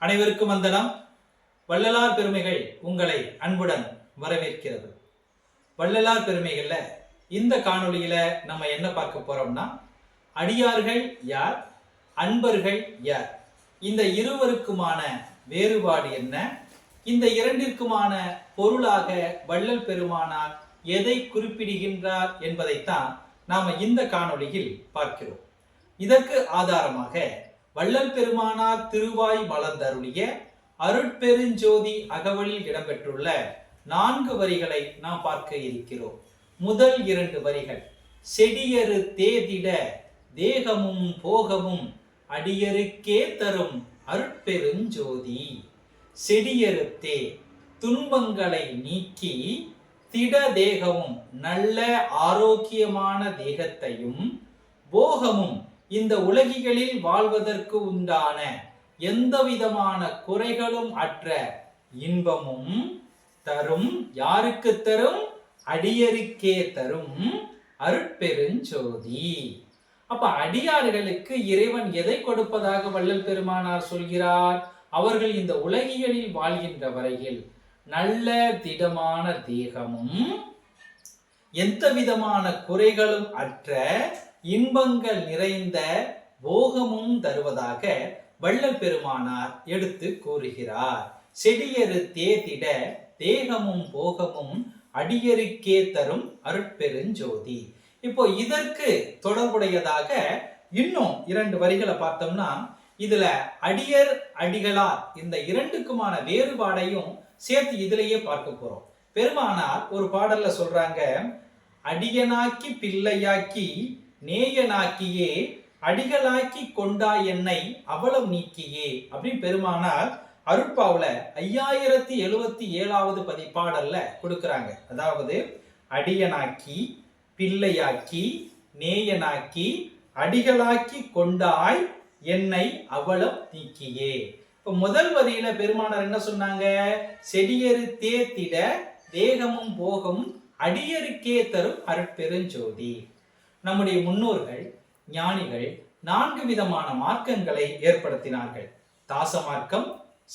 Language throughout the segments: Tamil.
அனைவருக்கும் வந்தனம் வள்ளலார் பெருமைகள் உங்களை அன்புடன் வரவேற்கிறது. வள்ளலார் பெருமைகள்ல இந்த காணொளியில நம்ம என்ன பார்க்க போறோம்னா அடியார்கள் யார் அன்பர்கள் யார்? இந்த இருவருக்குமான வேறுபாடு என்ன? இந்த இரண்டிற்குமான பொருளாக வள்ளல் பெருமானார் எதை குறிப்பிடுகின்றார் என்பதைத்தான் நாம இந்த காணொளியில் பார்க்கிறோம். இதற்கு ஆதாரமாக வள்ளல் பெருமானார் திருவாய் மலர்ந்தருளிய அருட்பெருஞ்சோதி அகவலில் இடம்பெற்றுள்ள நான்கு வரிகளை நாம் பார்க்க இருக்கிறோம். முதல் இரண்டு வரிகள் செடியரு தேதிட தேகமும் போகமும் அடியருக்கே தரும் அருட்பெருஞ்சோதி. செடியறுத்தே துன்பங்களை நீக்கி திட தேகமும் நல்ல ஆரோக்கியமான தேகத்தையும் போகமும் இந்த உலகிகளில் வாழ்வதற்கு உண்டான எந்த விதமான குறைகளும் அற்ற இன்பமும் தரும் யாருக்கு தரும்? அடியருக்கே தரும் அருட்பெருஞ்சோதி. அப்ப அடியார்களுக்கு இறைவன் எதை கொடுப்பதாக வள்ளல் பெருமானார் சொல்கிறார்? அவர்கள் இந்த உலகியலில் வாழ்கின்ற வரையில் நல்ல திடமான தேகமும் எந்த விதமான குறைகளும் அற்ற இன்பங்கள் நிறைந்த போகமும் தருவதாக வள்ளல் பெருமானார் எடுத்து கூறுகிறார். செடியரு தேதிட தேகமும் போகமும் அடியருக்கே தரும் அருட்பெருஞ்சோதி. இப்போ இதற்கு தொடர்புடையதாக இன்னும் இரண்டு வரிகளை பார்த்தோம்னா இதுல அடியர் அடிகளார் இந்த இரண்டுக்குமான வேறுபாடையும் சேர்த்து இதுலயே பார்க்க போறோம். பெருமானார் ஒரு பாடல்ல சொல்றாங்க அடியனாக்கி பிள்ளையாக்கி நேயனாக்கியே அடிகளாக்கி கொண்டா என்னை அவலம் நீக்கியே. அப்படின்னு பெருமானார் அருட்பாவுல ஐயாயிரத்தி எழுபத்தி ஏழாவது பதிப்பாடல்ல கொடுக்குறாங்க. அதாவது அடியனாக்கி பிள்ளையாக்கி நேயனாக்கி அடிகளாக்கி கொண்டாய் என்னை அவலம் நீக்கியே. இப்போ முதல் வரியில பெருமானார் என்ன சொன்னாங்க? செடியரு தேத்திட தேகமும் போகமும் அடியருக்கே தரும் அருட்பெருஞ்சோதி. நம்முடைய முன்னோர்கள் ஞானிகள் நான்கு விதமான மார்க்கங்களை ஏற்படுத்தினார்கள். தாச மார்க்கம்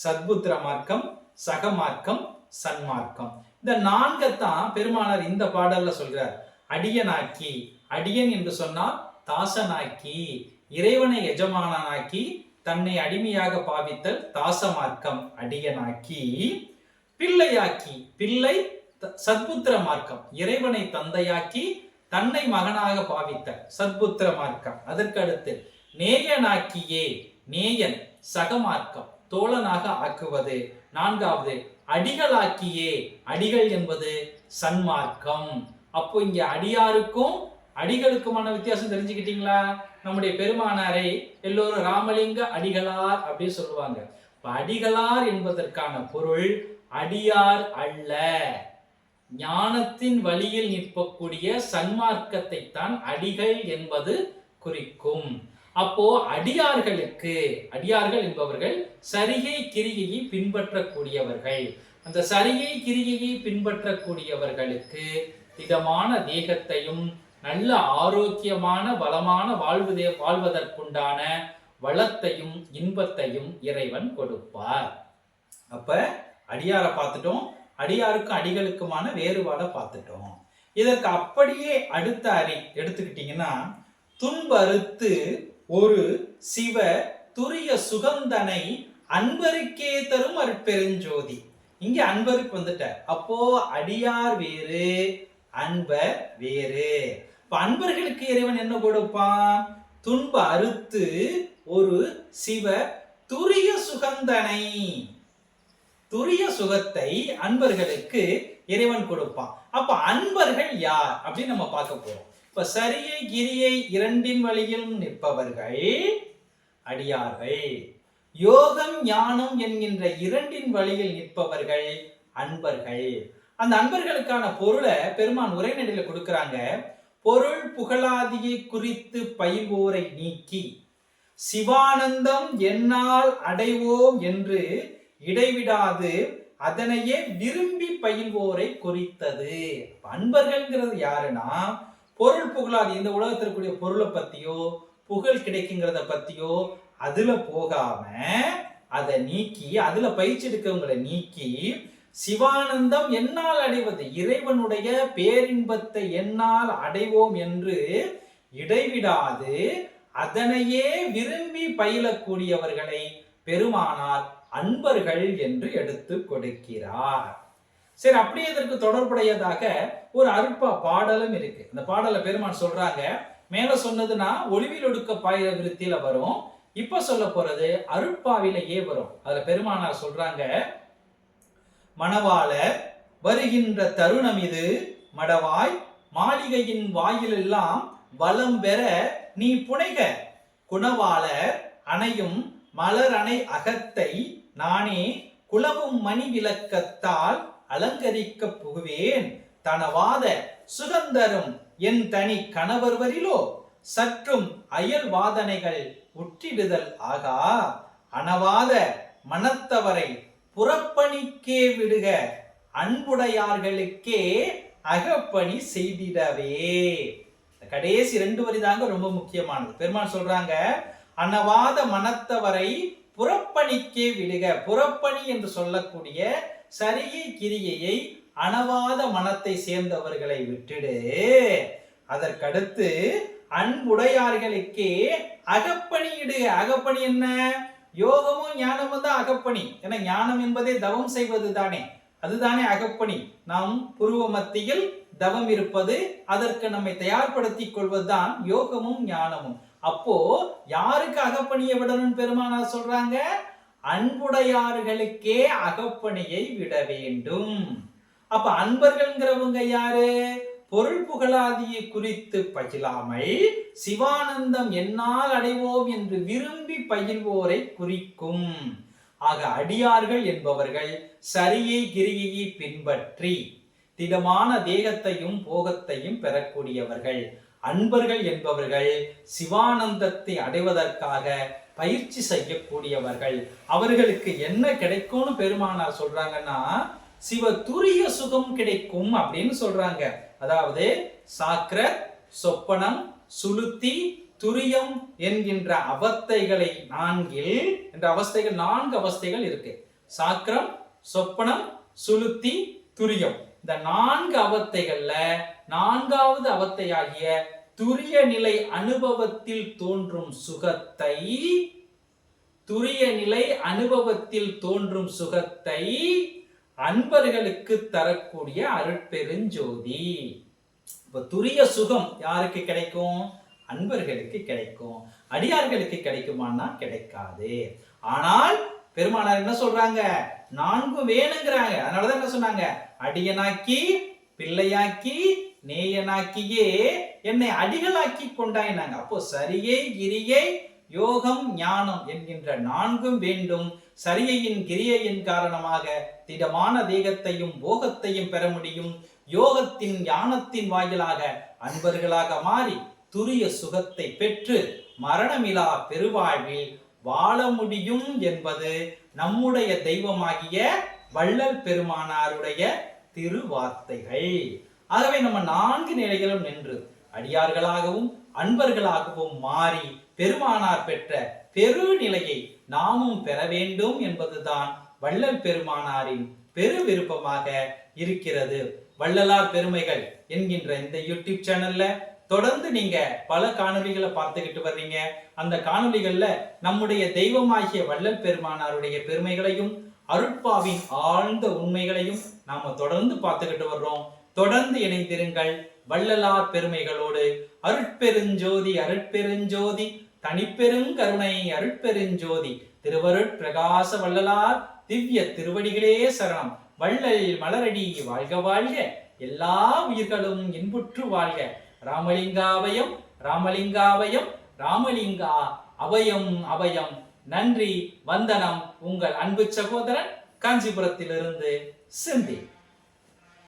சத்புத்திர மார்க்கம் சக மார்க்கம் சன்மார்க்கம். இந்த நான்கத்தான் பெருமானார் இந்த பாடல்ல சொல்கிறார் அடியனாக்கி அடியன் என்று சொன்னால் தாசனாக்கி இறைவனை எஜமானனாக்கி தன்னை அடிமையாக பாவித்தல் தாச மார்க்கம் அடியனாக்கி பிள்ளையாக்கி பிள்ளை சத்புத்திர மார்க்கம் இறைவனை தந்தையாக்கி தன்னை மகனாக பாவித்த சத்புத்திர மார்க்கம். அதற்கடுத்து நேயனாக்கியே நேயன் சகமார்க்கம் தோழனாக ஆக்குவது. நான்காவது அடிகளாக்கியே அடிகள் என்பது சன்மார்க்கம். அப்போ இங்க அடியாருக்கும் அடிகளுக்குமான வித்தியாசம் தெரிஞ்சுக்கிட்டீங்களா? நம்முடைய பெருமானாரை எல்லோரும் ராமலிங்க அடிகளார் அப்படின்னு சொல்லுவாங்க. அடிகளார் என்பதற்கான பொருள் அடியார் அல்ல. ஞானத்தின் வழியில் நிற்பக்கூடிய சன்மார்க்கத்தை தான் அடிகள் என்பது குறிக்கும். அப்போ அடியார்களுக்கு அடியார்கள் என்பவர்கள் சரிகை கிரியையை பின்பற்றக்கூடியவர்கள். அந்த சரிகை கிரியையை பின்பற்றக்கூடியவர்களுக்கு திடமான தேகத்தையும் நல்ல ஆரோக்கியமான வளமான வாழ்வு வாழ்வதற்குண்டான வளத்தையும் இன்பத்தையும் இறைவன் கொடுப்பார். அப்ப அடியாரை பார்த்துட்டோம். அடியாருக்கும் அடிகளுக்குமான வேறுபாடை பார்த்துட்டோம். இதற்கு அப்படியே அடுத்த அறி எடுத்துக்கிட்டீங்கன்னா துன்பறுத்து ஒரு சிவ துரிய சுகந்தனை அன்பருக்கே தரும் அற்பெருஞ்சோதி இங்க அன்பருக்கு வந்துட்டார். அப்போ அடியார் வேறு அன்பர் வேறு. இப்ப அன்பர்களுக்கு இறைவன் என்ன கொடுப்பான்? துன்ப அறுத்து ஒரு சிவ துரிய சுகந்தனை. துரிய சுகத்தை அன்பர்களுக்கு இறைவன் கொடுப்பான். அப்ப அன்பர்கள் யார்? அப்படின்னு நம்ம பார்க்க போறோம். இப்ப சரியை கிரியை இரண்டின் வழியிலும் நிற்பவர்கள் அடியார்கள். யோகம் ஞானம் என்கின்ற இரண்டின் வழியில் நிற்பவர்கள் அன்பர்கள். அந்த அன்பர்களுக்கான பொருளை பெருமான் உரைநடையில கொடுக்கறாங்க. பொருள் புகழாதியை குறித்து பயில்வோரை நீக்கி. சிவானந்தம் என்னால் அடைவோம் என்று இடைவிடாது. அதனையே விரும்பி பயில்வோரை குறித்தது. அன்பர்கள்ங்கிறது யாருன்னா பொருள் புகழாது. இந்த உலகத்தில் பொருளை பத்தியோ புகழ் கிடைக்குங்கிறத பத்தியோ அதுல போகாம அதை நீக்கி அதுல பயிற்சி எடுக்கிறவங்களை நீக்கி சிவானந்தம் என்னால் அடைவது இறைவனுடைய பேரின்பத்தை என்னால் அடைவோம் என்று இடைவிடாது. அதனையே விரும்பி பயிலக்கூடியவர்களை பெருமானார் அன்பர்கள் என்று எடுத்து கொடுக்கிறார். சரி அப்படியே இதற்கு தொடர்புடையதாக ஒரு அருப்பா பாடலும் இருக்கு. இந்த பாடலை பெருமான் சொல்றாங்க மேல சொன்னதுன்னா ஒளிவில் ஒடுக்க பாயிர விருத்தியில வரும். இப்ப சொல்ல போறது அருட்பாவிலேயே வரும். அதுல பெருமானார் சொல்றாங்க மணவாளர் வருகின்ற தருணம் இது. மடவாய் மாளிகையின் வாயிலெல்லாம் வலம் பெற நீ புனைக. குணவாளர் அணையும் மலர் அணை அகத்தை நானே குலவும் மணி விளக்கத்தால் அலங்கரிக்க புகுவேன். தனவாத சுகந்தரும் என் தனி கணவர்வரிலோ சற்றும் அயல் வாதனைகள் உற்றிடுதல் ஆகா? அனவாத மனத்தவரை புறப்பணிக்கே விடுக. அன்புடையார்களுக்கே அகப்பணி செய்திடவே. கடைசி ரெண்டு வரி தாங்க ரொம்ப முக்கியமானது. பெருமான் சொல்றாங்க அனவாத மனத்தவரை புறப்பணிக்கே விடுக. புறப்பணி என்று சொல்லக்கூடிய சரியை கிரியையை அனவாத மனத்தை சேர்ந்தவர்களை விட்டுடு. அதற்கடுத்து அன்புடையார்களுக்கே அகப்பணியிடு அகப்பணி என்ன? யோகமும் ஞானமும் தான் அகப்பணி. ஏன்னா ஞானம் என்பதே தவம் செய்வது தானே. அதுதானே அகப்பணி. நாம் புருவ மத்தியில் தவம் இருப்பது அதற்கு நம்மை தயார்படுத்திக் கொள்வதுதான் யோகமும் ஞானமும். அப்போ யாருக்கு அகப்பணியை விடணும் பெருமானார் சொல்றாங்க? அன்புடையார்களுக்கே அகப்பணியை விட வேண்டும். அப்ப அன்பர்கள்ங்கிறவங்க யாரு? பொருள் புகழாதியை குறித்து பயிலாமை சிவானந்தம் என்னால் அடைவோம் என்று விரும்பி பயில்வோரை குறிக்கும். ஆக அடியார்கள் என்பவர்கள் சரியை கிரியையை பின்பற்றி திடமான தேகத்தையும் போகத்தையும் பெறக்கூடியவர்கள். அன்பர்கள் என்பவர்கள் சிவானந்தத்தை அடைவதற்காக பயிற்சி செய்யக்கூடியவர்கள். அவர்களுக்கு என்ன கிடைக்கும்னு பெருமானார் சொல்றாங்கன்னா சிவ துரிய சுகம் கிடைக்கும் அப்படின்னு சொல்றாங்க. அதாவது சாக்கிர சொப்பனம் சுளுத்தி துரியம் என்கின்ற அவஸ்தைகளை நான்கில் என்ற அவஸ்தைகள் நான்கு அவஸ்தைகள் இருக்கு. சாக்கிரம் சொப்பனம் சுளுத்தி துரியம். இந்த நான்கு அவத்தைகள்ல நான்காவது அவத்தையாகிய துரிய நிலை அனுபவத்தில் தோன்றும் சுகத்தை துரிய நிலை அனுபவத்தில் தோன்றும் சுகத்தை அன்பர்களுக்கு தரக்கூடிய அருட்பெருஞ்சோதி. இப்ப துரிய சுகம் யாருக்கு கிடைக்கும்? அன்பர்களுக்கு கிடைக்கும். அடியார்களுக்கு கிடைக்குமான்னா கிடைக்காது. ஆனால் பெருமானார் என்ன சொல்றாங்க? நான்கும் வேணுங்கிறாங்க. அதனாலதான் என்ன சொன்னாங்க? அடியனாக்கி பிள்ளையாக்கி நேயனாக்கியே என்னை அடிகளாக்கி கொண்டாயினாங்க. அப்போ சரியை கிரியை யோகம் ஞானம் என்கின்ற நான்கும் வேண்டும். சரியையின் கிரியையின் காரணமாக திடமான தேகத்தையும் போகத்தையும் பெற முடியும். யோகத்தின் ஞானத்தின் வாயிலாக அன்பர்களாக மாறி துரிய சுகத்தை பெற்று மரணமிலா பெருவாழ்வில் வாழ முடியும் என்பது நம்முடைய தெய்வமாகிய வள்ளல் பெருமானாருடைய திருவார்த்தைகள். ஆகவே நம்ம நான்கு நிலைகளும் நின்று அடியார்களாகவும் அன்பர்களாகவும் மாறி பெருமானார் பெற்ற பெரு நிலையை நாமும் பெற வேண்டும் என்பதுதான் வள்ளல் பெருமானாரின் பெரு விருப்பமாக இருக்கிறது. வள்ளலார் பெருமைகள் என்கின்ற இந்த யூடியூப் சேனல்ல தொடர்ந்து நீங்க பல காணொலிகளை பார்த்துக்கிட்டு வர்றீங்க. அந்த காணொலிகள்ல நம்முடைய தெய்வமாகிய வள்ளல் பெருமானாருடைய பெருமைகளையும் அருட்பாவின் ஆழ்ந்த உண்மைகளையும் நாம தொடர்ந்து பார்த்துக்கிட்டு வர்றோம். தொடர்ந்து இணைந்திருங்கள் வள்ளலார் பெருமைகளோடு. அருட்பெருஞ்சோதி அருட்பெருஞ்சோதி தனிப்பெருங்கருணை அருட்பெருஞ்சோதி. திருவருட் பிரகாச வள்ளலார் திவ்ய திருவடிகளே சரணம். வள்ளல் மலரடி வாழ்க வாழ்க. எல்லா உயிர்களும் இன்புற்று வாழ்க. ராமலிங்காவயம் ராமலிங்காவயம் ராமலிங்கா அபயம் அபயம். நன்றி வந்தனம். உங்கள் அன்பு சகோதரன் காஞ்சிபுரத்திலிருந்து சிந்தி.